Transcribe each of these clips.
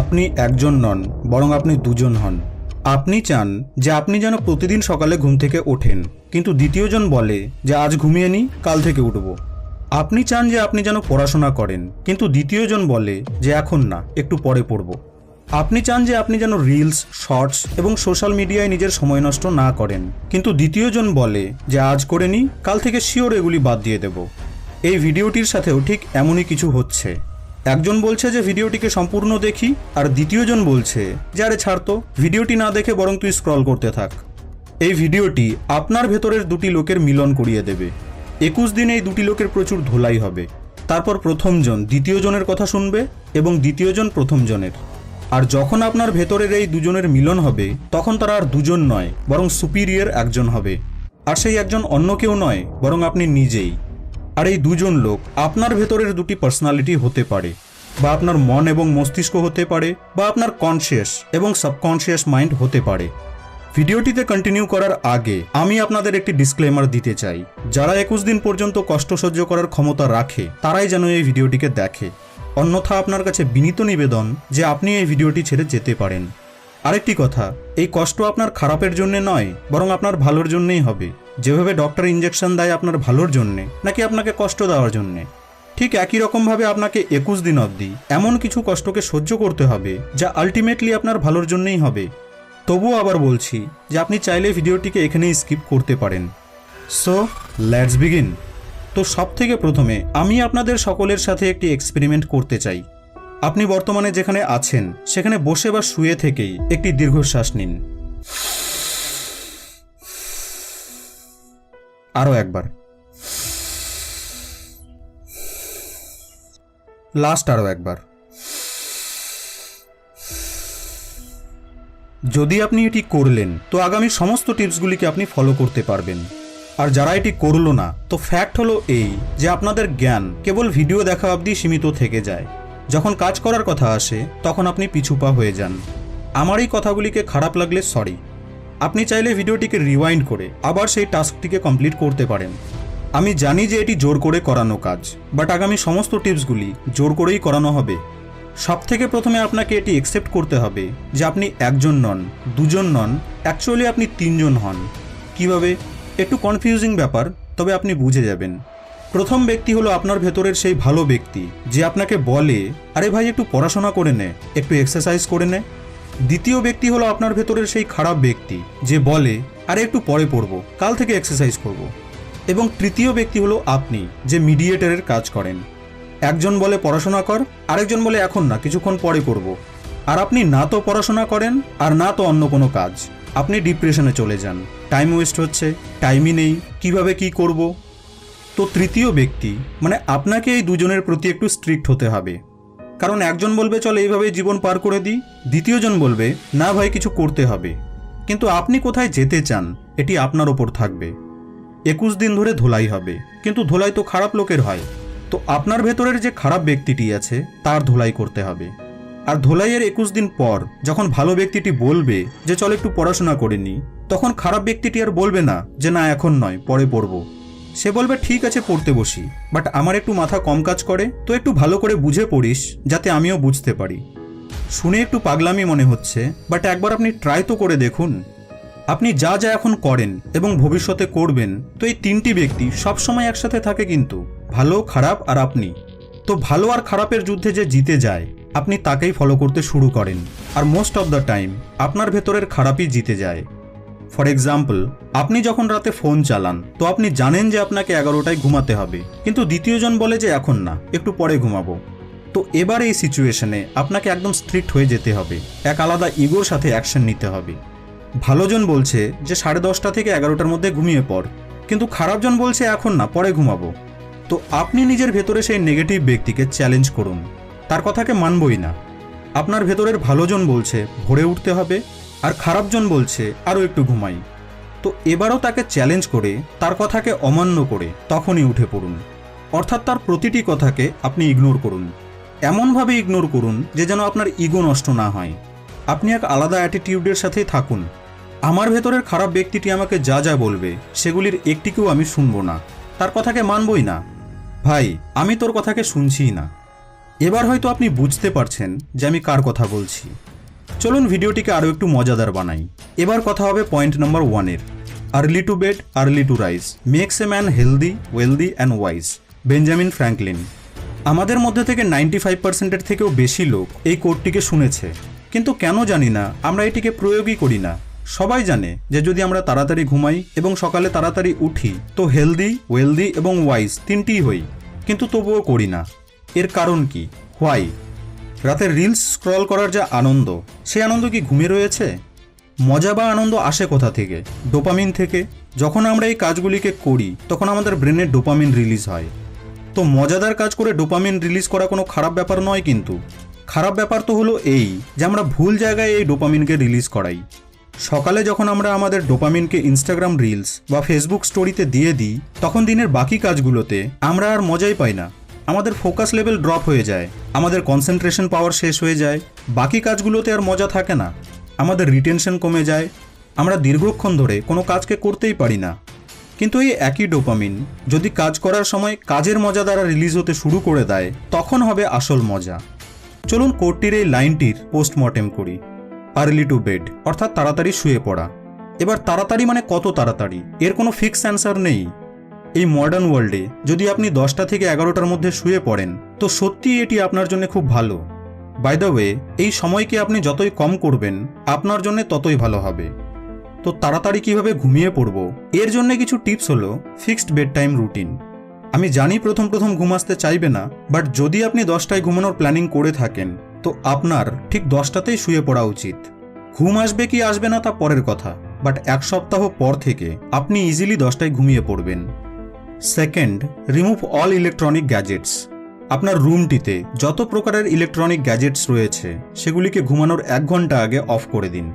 আপনি একজন নন, বরং আপনি দুজন হন। আপনি চান যে আপনি যেন প্রতিদিন সকালে ঘুম থেকে ওঠেন, কিন্তু দ্বিতীয়জন বলে যে আজ ঘুমিয়ে নি, কাল থেকে উঠব। আপনি চান যে আপনি যেন পড়াশোনা করেন, কিন্তু দ্বিতীয়জন বলে যে এখন না, একটু পরে পড়ব। আপনি চান যে আপনি যেন রিলস শর্টস এবং সোশ্যাল মিডিয়ায় নিজের সময় নষ্ট না করেন, কিন্তু দ্বিতীয়জন বলে যে আজ করে নি, কাল থেকে শিওর এগুলি বাদ দিয়ে দেব। এই ভিডিওটির সাথেও ঠিক এমনই কিছু হচ্ছে। একজন বলছে যে ভিডিওটিকে সম্পূর্ণ দেখি, আর দ্বিতীয়জন বলছে যে আরে ছাড় তো, ভিডিওটি না দেখে বরং তুই স্ক্রল করতে থাক। এই ভিডিওটি আপনার ভেতরের দুটি লোকের মিলন করিয়ে দেবে। একুশ দিনে এই দুটি লোকের প্রচুর ধোলাই হবে। তারপর প্রথমজন দ্বিতীয়জনের কথা শুনবে এবং দ্বিতীয়জন প্রথমজনের। আর যখন আপনার ভেতরের এই দুজনের মিলন হবে, তখন তারা আর দুজন নয়, বরং সুপিরিয়র একজন হবে। আর সেই একজন অন্য কেউ নয়, বরং আপনি নিজেই। আর এই দুজন লোক আপনার ভেতরের দুটি পার্সোনালিটি হতে পারে। বা আপনার মন এবং মস্তিষ্ক হতে পারে, বা আপনার কনসিয়াস এবং সাবকনসিয়াস মাইন্ড হতে পারে। ভিডিওটিতে কন্টিনিউ করার আগে আমি আপনাদের একটি ডিসক্লেমার দিতে চাই। যারা একুশ দিন পর্যন্ত কষ্ট সহ্য করার ক্ষমতা রাখে, তারাই যেন এই ভিডিওটিকে দেখে। অন্যথা আপনার কাছে বিনীত নিবেদন যে আপনি এই ভিডিওটি ছেড়ে যেতে পারেন। আরেকটি কথা, এই কষ্ট আপনার খারাপের জন্য নয়, বরং আপনার ভালোর জন্যেই হবে। যেভাবে ডক্টর ইঞ্জেকশন দেয় আপনার ভালোর জন্যে, নাকি আপনাকে কষ্ট দেওয়ার জন্যে? ঠিক একই রকমভাবে আপনাকে একুশ দিন অবধি এমন কিছু কষ্টকে সহ্য করতে হবে, যা আলটিমেটলি আপনার ভালোর জন্যই হবে। তবুও আবার বলছি যে আপনি চাইলে ভিডিওটিকে এখানেই স্কিপ করতে পারেন। সো লেটস বিগিন তো সব থেকে প্রথমে, আমি আপনাদের সকলের সাথে একটি এক্সপেরিমেন্ট করতে চাই। আপনি বর্তমানে যেখানে আছেন, সেখানে বসে বা শুয়ে থেকেই একটি দীর্ঘশ্বাস নিন। আরও একবার। লাস্ট আরও একবার। যদি আপনি এটি করলেন, তো আগামী সমস্ত টিপসগুলিকে আপনি ফলো করতে পারবেন। আর যারা এটি করল না, তো ফ্যাক্ট হলো এই যে আপনাদের জ্ঞান কেবল ভিডিও দেখা অবধি সীমিত থেকে যায়। যখন কাজ করার কথা আসে, তখন আপনি পিছুপা হয়ে যান। আমার এই কথাগুলিকে খারাপ লাগলে সরি আপনি চাইলে ভিডিওটিকে রিওয়াইন্ড করে আবার সেই টাস্কটিকে কমপ্লিট করতে পারেন। আমি জানি যে এটি জোর করে করানো কাজ বাট আগামী সমস্ত টিপসগুলি জোর করেই করানো হবে। সব থেকে প্রথমে আপনাকে এটি একসেপ্ট করতে হবে যে আপনি একজন নন, দুজন নন অ্যাকচুয়ালি আপনি তিনজন হন। কীভাবে? একটু কনফিউজিং ব্যাপার, তবে আপনি বুঝে যাবেন। প্রথম ব্যক্তি হলো আপনার ভেতরের সেই ভালো ব্যক্তি, যে আপনাকে বলে, আরে ভাই, একটু পড়াশোনা করে নে, একটু এক্সারসাইজ করে নে। দ্বিতীয় ব্যক্তি হলো আপনার ভেতরের সেই খারাপ ব্যক্তি, যে বলে, আরে, একটু পরে পড়ব, কাল থেকে এক্সারসাইজ করব। এবং তৃতীয় ব্যক্তি হলো আপনি, যে মিডিয়েটারের কাজ করেন। একজন বলে, পড়াশোনা কর। আরেকজন বলে, এখন না, কিছুক্ষণ পরে করব। আর আপনি না তো পড়াশোনা করেন, আর না তো অন্য কোনো কাজ। আপনি ডিপ্রেশনে চলে যান। টাইম ওয়েস্ট হচ্ছে টাইমই নেই, কীভাবে কি করব? তো তৃতীয় ব্যক্তি মানে আপনাকে এই দুজনের প্রতি একটু স্ট্রিক্ট হতে হবে। কারণ একজন বলবে, চল এইভাবে জীবন পার করে দিই দ্বিতীয়জন বলবে, না ভাই, কিছু করতে হবে কিন্তু আপনি কোথায় যেতে চান, এটি আপনার ওপর থাকবে। একুশ দিন ধরে ধোলাই হবে, কিন্তু ধোলাই তো খারাপ লোকের হয়। তো আপনার ভেতরের যে খারাপ ব্যক্তিটি আছে, তার ধোলাই করতে হবে। আর ধোলাইয়ের একুশ দিন পর, যখন ভালো ব্যক্তিটি বলবে যে, চল একটু পড়াশোনা করে নি তখন খারাপ ব্যক্তিটি আর বলবে না যে, না, এখন নয়, পরে পড়ব সে বলবে, ঠিক আছে, পড়তে বসি। বাট আমার একটু মাথা কম কাজ করে, তো একটু ভালো করে বুঝে পড়িস, যাতে আমিও বুঝতে পারি। শুনে একটু পাগলামি মনে হচ্ছে বাট একবার আপনি ট্রাই তো করে দেখুন। আপনি যা যা এখন করেন এবং ভবিষ্যতে করবেন, তো এই তিনটি ব্যক্তি সবসময় একসাথে থাকে কিন্তু, ভালো, খারাপ আর আপনি। তো ভালো আর খারাপের যুদ্ধে যে জিতে যায়, আপনি তাকেই ফলো করতে শুরু করেন। আর মোস্ট অফ দ্য টাইম আপনার ভেতরের খারাপই জিতে যায়। ফর এক্সাম্পল আপনি যখন রাতে ফোন চালান, তো আপনি জানেন যে আপনাকে এগারোটায় ঘুমাতে হবে। কিন্তু দ্বিতীয়জন বলে যে এখন না, একটু পরে ঘুমাবো। তো এবার এই সিচুয়েশনে আপনাকে একদম স্ট্রিক্ট হয়ে যেতে হবে। এক আলাদা ইগোর সাথে অ্যাকশন নিতে হবে। ভালোজন বলছে যে সাড়ে দশটা থেকে এগারোটার মধ্যে ঘুমিয়ে পড়। কিন্তু খারাপজন বলছে এখন না, পরে ঘুমাবো। তো আপনি নিজের ভেতরে সেই নেগেটিভ ব্যক্তিকে চ্যালেঞ্জ করুন। তার কথাকে মানবই না। আপনার ভেতরের ভালোজন বলছে, ভোরে উঠতে হবে আর খারাপজন বলছে আরও একটু ঘুমাই। তো এবারও তাকে চ্যালেঞ্জ করে, তার কথাকে অমান্য করে তখনই উঠে পড়ুন। অর্থাৎ তার প্রতিটি কথাকে আপনি ইগনোর করুন। এমনভাবে ইগনোর করুন যে যেন আপনার ইগো নষ্ট না হয়। আপনি এক আলাদা অ্যাটিটিউডের সাথেই থাকুন। আমার ভেতরের খারাপ ব্যক্তিটি আমাকে যা যা বলবে, সেগুলির একটিকেও আমি শুনব না। তার কথাকে মানবই না। ভাই, আমি তোর কথাকে শুনছিই না। এবার হয়তো আপনি বুঝতে পারছেন যে আমি কার কথা বলছি। চলুন ভিডিওটিকে আরও একটু মজাদার বানাই। এবার কথা হবে পয়েন্ট নাম্বার ওয়ানের early to bed early to rise makes a man healthy wealthy and wise Benjamin Franklin আমাদের মধ্যে থেকে নাইনটি ফাইভ পার্সেন্টের থেকেও বেশি লোক এই কোডটিকে শুনেছে। কিন্তু কেন জানি না, আমরা এটিকে প্রয়োগই করি না। সবাই জানে যে যদি আমরা তাড়াতাড়ি ঘুমাই এবং সকালে তাড়াতাড়ি উঠি, তো হেলদি ওয়েলদি এবং ওয়াইজ তিনটিই হই। কিন্তু তবুও করি না। এর কারণ কি? হোয়াই রাতে রিলস স্ক্রল করার যা আনন্দ, সে আনন্দ কি ঘুমে রয়েছে? মজা বা আনন্দ আসে কোথা থেকে? ডোপামিন থেকে। যখন আমরা এই কাজগুলিকে করি, তখন আমাদের ব্রেনে ডোপামিন রিলিজ হয়। তো মজাদার কাজ করে ডোপামিন রিলিজ করা কোনো খারাপ ব্যাপার নয় কিন্তু। খারাপ ব্যাপার তো হলো এই, যে আমরা ভুল জায়গায় এই ডোপামিনকে রিলিজ করাই। সকালে যখন আমরা আমাদের ডোপামিনকে ইনস্টাগ্রাম রিলস বা ফেসবুক স্টোরিতে দিয়ে দিই, তখন দিনের বাকি কাজগুলোতে আমরা আর মজাই পাই না। আমাদের ফোকাস লেভেল ড্রপ হয়ে যায়, আমাদের কনসেন্ট্রেশন পাওয়ার শেষ হয়ে যায়, বাকি কাজগুলোতে আর মজা থাকে না, আমাদের রিটেনশন কমে যায়, আমরা দীর্ঘক্ষণ ধরে কোনো কাজকে করতেই পারি না। কিন্তু এই একই ডোপামিন যদি কাজ করার সময় কাজের মজা দ্বারা রিলিজ হতে শুরু করে দেয়, তখন হবে আসল মজা। চলুন কোর্টটির এই লাইনটির পোস্টমর্টেম করি। আর্লি টু বেড অর্থাৎ তাড়াতাড়ি শুয়ে পড়া। এবার তাড়াতাড়ি মানে কত তাড়াতাড়ি? এর কোনো ফিক্স অ্যান্সার নেই। এই মডার্ন ওয়ার্ল্ডে যদি আপনি দশটা থেকে এগারোটার মধ্যে শুয়ে পড়েন, তো সত্যিই এটি আপনার জন্য খুব ভালো। বাই দ্য ওয়ে এই সময়কে আপনি যতই কম করবেন, আপনার জন্য ততই ভালো হবে। তো তাড়াতাড়ি কীভাবে ঘুমিয়ে পড়ব? এর জন্য কিছু টিপস হলো ফিক্সড বেড টাইম রুটিন আমি জানি প্রথম প্রথম ঘুম আসতে চাইবে না বাট যদি আপনি দশটায় ঘুমানোর প্ল্যানিং করে থাকেন, তো আপনার ঠিক দশটাতেই শুয়ে পড়া উচিত। ঘুম আসবে কি আসবে না তা পরের কথা বাট এক সপ্তাহ পর থেকে আপনি ইজিলি দশটায় ঘুমিয়ে পড়বেন। Second remove all electronic gadgets আপনার রুমটিতে যত প্রকারের ইলেকট্রনিক গ্যাজেটস রয়েছে, সেগুলিকে ঘুমানোর এক ঘণ্টা আগে অফ করে দিন।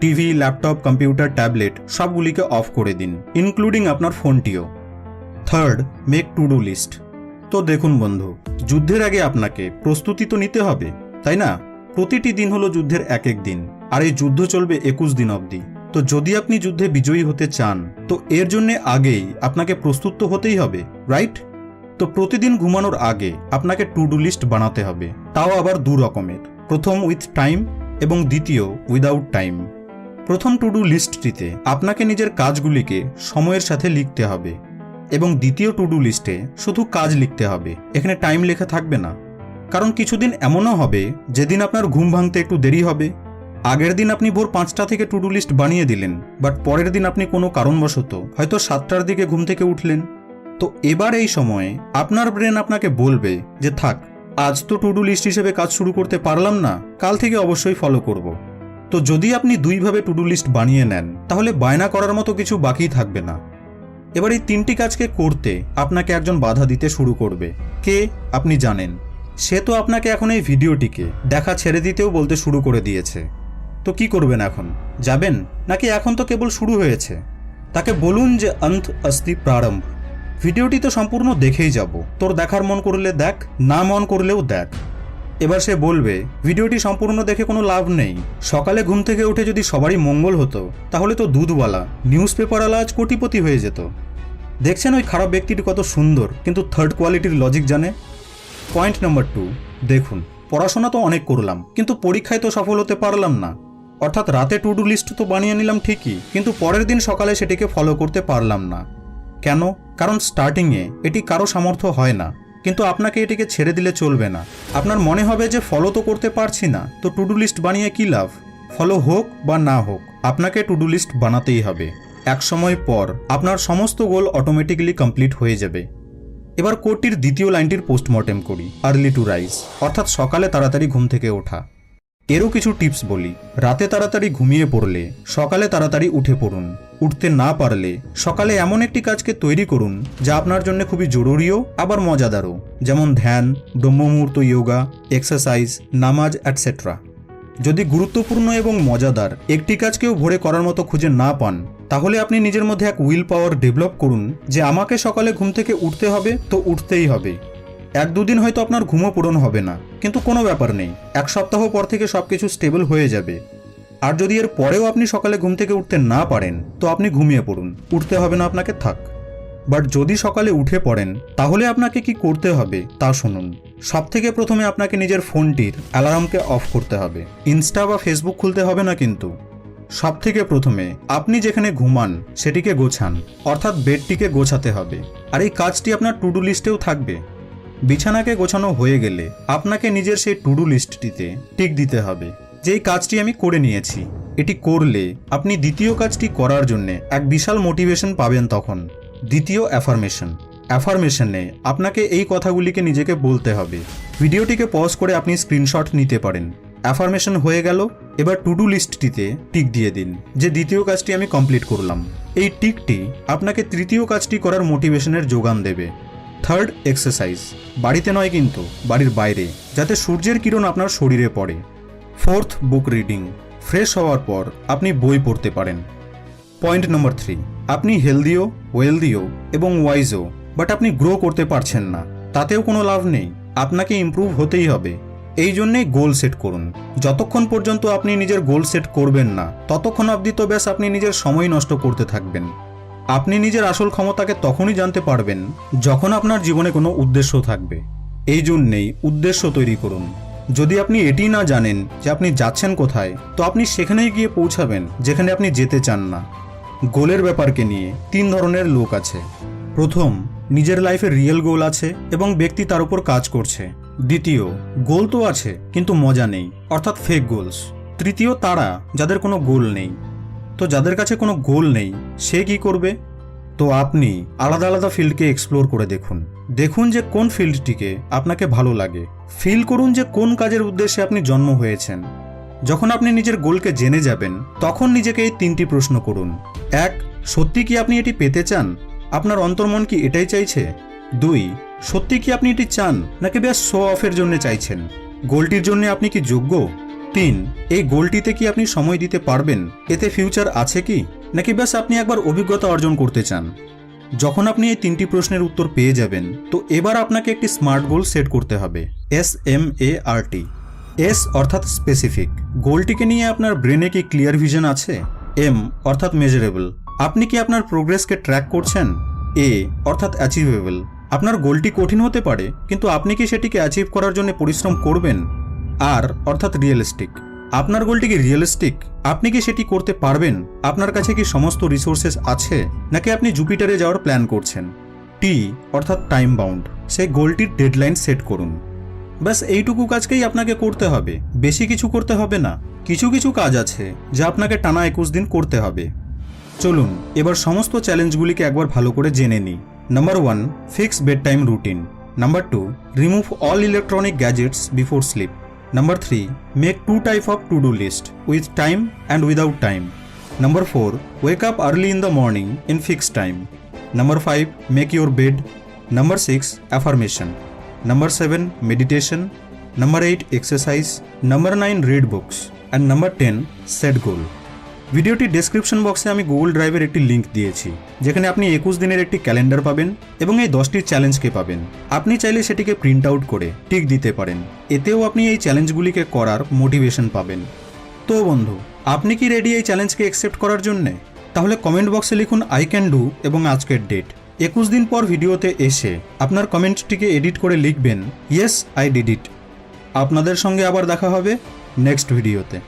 টিভি ল্যাপটপ কম্পিউটার ট্যাবলেট সবগুলিকে অফ করে দিন ইনক্লুডিং আপনার ফোনটিও। Third make to do list তো দেখুন বন্ধু, যুদ্ধের আগে আপনাকে প্রস্তুতি তো নিতে হবে, তাই না? প্রতিটি দিন হলো যুদ্ধের এক এক দিন, আর এই যুদ্ধ চলবে একুশ দিন অবধি। তো যদি আপনি যুদ্ধে বিজয়ী হতে চান, তো এর জন্য আগেই আপনাকে প্রস্তুত তো হতেই হবে, রাইট? তো প্রতিদিন ঘুমানোর আগে আপনাকে টু ডু লিস্ট বানাতে হবে, তাও আবার দু রকমের। প্রথম উইথ টাইম এবং দ্বিতীয় উইদাউট টাইম। প্রথম টু ডু লিস্টটিতে আপনাকে নিজের কাজগুলিকে সময়ের সাথে লিখতে হবে এবং দ্বিতীয় টু ডু লিস্টে শুধু কাজ লিখতে হবে, এখানে টাইম লেখা থাকবে না। কারণ কিছুদিন এমনও হবে যেদিন আপনার ঘুম ভাঙতে একটু দেরি হবে। আগের দিন আপনি ভোর পাঁচটা থেকে টু ডু লিস্ট বানিয়ে দিলেন বাট পরের দিন আপনি কোনো কারণবশত হয়তো সাতটার দিকে ঘুম থেকে উঠলেন। তো এবার এই সময়ে আপনার ব্রেন আপনাকে বলবে যে, থাক, আজ তো টু ডু লিস্ট হিসেবে কাজ শুরু করতে পারলাম না, কাল থেকে অবশ্যই ফলো করব। তো যদি আপনি দুইভাবে টু ডু লিস্ট বানিয়ে নেন, তাহলে বায়না করার মতো কিছু বাকি থাকবে না। এবার এই তিনটি কাজকে করতে আপনাকে একজন বাধা দিতে শুরু করবে। কে? আপনি জানেন। সে তো আপনাকে এখন এই ভিডিওটিকে দেখা ছেড়ে দিতেও বলতে শুরু করে দিয়েছে। তো কি করবেন এখন? যাবেন? নাকি এখন তো কেবল শুরু হয়েছে? তাকে বলুন যে অন্ত অস্তি প্রারম্ভ। ভিডিওটি তো সম্পূর্ণ দেখেই যাব। তোর দেখার মন করলে দেখ, না মন করলেও দেখ। এবার সে বলবে, ভিডিওটি সম্পূর্ণ দেখে কোনো লাভ নেই। সকালে ঘুম থেকে উঠে যদি সবারই মঙ্গল হতো, তাহলে তো দুধওয়ালা নিউজ পেপারওয়ালা আজ কোটিপতি হয়ে যেত। দেখছেন ওই খারাপ ব্যক্তিটি কত সুন্দর, কিন্তু থার্ড কোয়ালিটির লজিক জানে? পয়েন্ট নাম্বার টু দেখুন, পড়াশোনা তো অনেক করলাম, কিন্তু পরীক্ষায় তো সফল হতে পারলাম না। অর্থাৎ রাতে টু ডু লিস্ট তো বানিয়ে নিলাম ঠিকই, কিন্তু পরের দিন সকালে সেটিকে ফলো করতে পারলাম না। কেন? কারণ স্টার্টিংয়ে এটি কারও সামর্থ্য হয় না, কিন্তু আপনাকে এটিকে ছেড়ে দিলে চলবে না। আপনার মনে হবে যে ফলো তো করতে পারছি না, তো টু ডু লিস্ট বানিয়ে কী লাভ? ফলো হোক বা না হোক, আপনাকে টু ডু লিস্ট বানাতেই হবে। এক সময় পর আপনার সমস্ত গোল অটোমেটিক্যালি কমপ্লিট হয়ে যাবে। এবার কোডটির দ্বিতীয় লাইনটির পোস্টমর্টেম করি আর্লি টু রাইজ অর্থাৎ সকালে তাড়াতাড়ি ঘুম থেকে ওঠা। এরও কিছু টিপস বলি। রাতে তাড়াতাড়ি ঘুমিয়ে পড়লে, সকালে তাড়াতাড়ি উঠে পড়ুন। উঠতে না পারলে, সকালে এমন একটি কাজকে তৈরি করুন, যা আপনার জন্য খুবই জরুরিও, আবার মজাদারও। যেমন ধ্যান, ব্রহ্মমুহূর্ত ইয়োগা এক্সারসাইজ নামাজ অ্যাটসেট্রা যদি গুরুত্বপূর্ণ এবং মজাদার একটি কাজকেও ভরে করার মতো খুঁজে না পান, তাহলে আপনি নিজের মধ্যে এক উইল পাওয়ার ডেভেলপ করুন, যে আমাকে সকালে ঘুম থেকে উঠতে হবে, তো উঠতেই হবে। এক দুদিন হয়তো আপনার ঘুমও পূরণ হবে না, কিন্তু কোনো ব্যাপার নেই। এক সপ্তাহ পর থেকে সব কিছু স্টেবল হয়ে যাবে। আর যদি এর পরেও আপনি সকালে ঘুম থেকে উঠতে না পারেন, তো আপনি ঘুমিয়ে পড়ুন। উঠতে হবে না আপনাকে, থাক। বাট যদি সকালে উঠে পড়েন, তাহলে আপনাকে কি করতে হবে, তা শুনুন। সব থেকে প্রথমে আপনাকে নিজের ফোনটির অ্যালার্মকে অফ করতে হবে। ইনস্টা বা ফেসবুক খুলতে হবে না কিন্তু। সব থেকে প্রথমে আপনি যেখানে ঘুমান, সেটিকে গোছান, অর্থাৎ বেডটিকে গোছাতে হবে। আর এই কাজটি আপনার টু ডু লিস্টেও থাকবে। বিছানাকে গোছানো হয়ে গেলে আপনাকে নিজের সেই টু ডু লিস্টটিতে টিক দিতে হবে। যে কাজটি আমি করে নিয়েছি, এটি করলে আপনি দ্বিতীয় কাজটি করার জন্য এক বিশাল মোটিভেশন পাবেন তখন। দ্বিতীয় অ্যাফার্মেশন অ্যাফার্মেশনে আপনাকে এই কথাগুলিকে নিজেকে বলতে হবে। ভিডিওটিকে পজ করে আপনি স্ক্রিনশট নিতে পারেন। অ্যাফার্মেশন হয়ে গেল, এবার টু ডু লিস্টটিতে টিক দিয়ে দিন, যে দ্বিতীয় কাজটি আমি কমপ্লিট করলাম। এই টিকটি আপনাকে তৃতীয় কাজটি করার মোটিভেশনের যোগান দেবে। থার্ড এক্সারসাইজ বাড়িতে নয় কিন্তু, বাড়ির বাইরে, যাতে সূর্যের কিরণ আপনার শরীরে পড়ে। ফোর্থ বুক রিডিং ফ্রেশ হওয়ার পর আপনি বই পড়তে পারেন। পয়েন্ট নম্বর থ্রি আপনি হেলদিও ওয়েলদিও এবং ওয়াইজও বাট আপনি গ্রো করতে পারছেন না, তাতেও কোনো লাভ নেই, আপনাকে ইমপ্রুভ হতেই হবে। এই জন্যেই গোল সেট করুন। যতক্ষণ পর্যন্ত আপনি নিজের গোল সেট করবেন না, ততক্ষণ অবধি তো ব্যাস আপনি নিজের সময় নষ্ট করতে থাকবেন। আপনি নিজের আসল ক্ষমতাকে তখনই জানতে পারবেন যখন আপনার জীবনে কোনো উদ্দেশ্য থাকবে। এই জন্যেই উদ্দেশ্য তৈরি করুন। যদি আপনি এটি না জানেন যে আপনি যাচ্ছেন কোথায়, তো আপনি সেখানেই গিয়ে পৌঁছাবেন যেখানে আপনি যেতে চান না। গোলের ব্যাপারকে নিয়ে তিন ধরনের লোক আছে। প্রথম, নিজের লাইফে রিয়েল গোল আছে এবং ব্যক্তি তার উপর কাজ করছে। দ্বিতীয়, গোল তো আছে, কিন্তু মজা নেই, অর্থাৎ ফেক গোলস তৃতীয়, তারা, যাদের কোনো গোল নেই। তো যাদের কাছে কোনো গোল নেই, সে কি করবে? তো আপনি আলাদা আলাদা ফিল্ডকে এক্সপ্লোর করে দেখুন। দেখুন যে কোন ফিল্ডটিকে আপনাকে ভালো লাগে। ফিল করুন যে কোন কাজের উদ্দেশ্যে আপনি জন্ম হয়েছেন। যখন আপনি নিজের গোলকে জেনে যাবেন, তখন নিজেকে এই তিনটি প্রশ্ন করুন। এক, সত্যি কি আপনি এটি পেতে চান? আপনার অন্তর্মন কি এটাই চাইছে? দুই, সত্যি কি আপনি এটি চান, নাকি ব্যাস শো অফের জন্য চাইছেন? গোলটির জন্য আপনি কি যোগ্য? তিন, এই গোলটিতে কি আপনি সময় দিতে পারবেন? এতে ফিউচার আছে কি? নাকি ব্যাস আপনি একবার অভিজ্ঞতা অর্জন করতে চান? যখন আপনি এই তিনটি প্রশ্নের উত্তর পেয়ে যাবেন, তো এবার আপনাকে একটি স্মার্ট গোল সেট করতে হবে S M A R T S অর্থাৎ স্পেসিফিক গোলটিকে নিয়ে আপনার ব্রেনে কি ক্লিয়ার ভিশন আছে? এম অর্থাৎ মেজারেবল আপনি কি আপনার প্রোগ্রেসকে ট্র্যাক করছেন? এ অর্থাৎ অ্যাচিভেবল আপনার গোলটি কঠিন হতে পারে, কিন্তু আপনি কি সেটিকে অ্যাচিভ করার জন্য পরিশ্রম করবেন? আর, অর্থাৎ রিয়েলিস্টিক আপনার গোলটি কি রিয়েলিস্টিক আপনি কি সেটি করতে পারবেন? আপনার কাছে কি সমস্ত রিসোর্সেস আছে? নাকি আপনি জুপিটারে যাওয়ার প্ল্যান করছেন? টি অর্থাৎ টাইম বাউন্ড সেই গোলটির ডেডলাইন সেট করুন। ব্যাস, এইটুকু কাজকেই আপনাকে করতে হবে। বেশি কিছু করতে হবে না। কিছু কিছু কাজ আছে, যা আপনাকে টানা একুশ দিন করতে হবে। চলুন, এবার সমস্ত চ্যালেঞ্জগুলিকে একবার ভালো করে জেনে নিই। Number one fix bed time routine number two remove all electronic gadgets before sleep Number 3. Make two type of to-do list with time and without time. Number 4. Wake up early in the morning in fixed time. Number 5. Make your bed. Number 6. Affirmation. Number 7. Meditation. Number 8. Exercise. Number 9. Read books. And number 10. Set goal. ভিডিওটি description বক্সে আমি Google ড্রাইভের একটি link দিয়েছি, যেখানে আপনি একুশ দিনের একটি ক্যালেন্ডার পাবেন এবং এই দশটি চ্যালেঞ্জকে পাবেন। আপনি চাইলে সেটিকে প্রিন্ট আউট করে টিক দিতে পারেন। এতেও আপনি এই চ্যালেঞ্জগুলিকে করার মোটিভেশন পাবেন। তো বন্ধু, আপনি কি রেডি এই চ্যালেঞ্জকে অ্যাকসেপ্ট করার জন্যে? তাহলে কমেন্ট বক্সে লিখুন আই ক্যান ডু এবং আজকের ডেট একুশ দিন পর ভিডিওতে এসে আপনার কমেন্টটিকে এডিট করে লিখবেন ইয়েস আই ডিড ইট আপনাদের সঙ্গে আবার দেখা হবে নেক্সট ভিডিওতে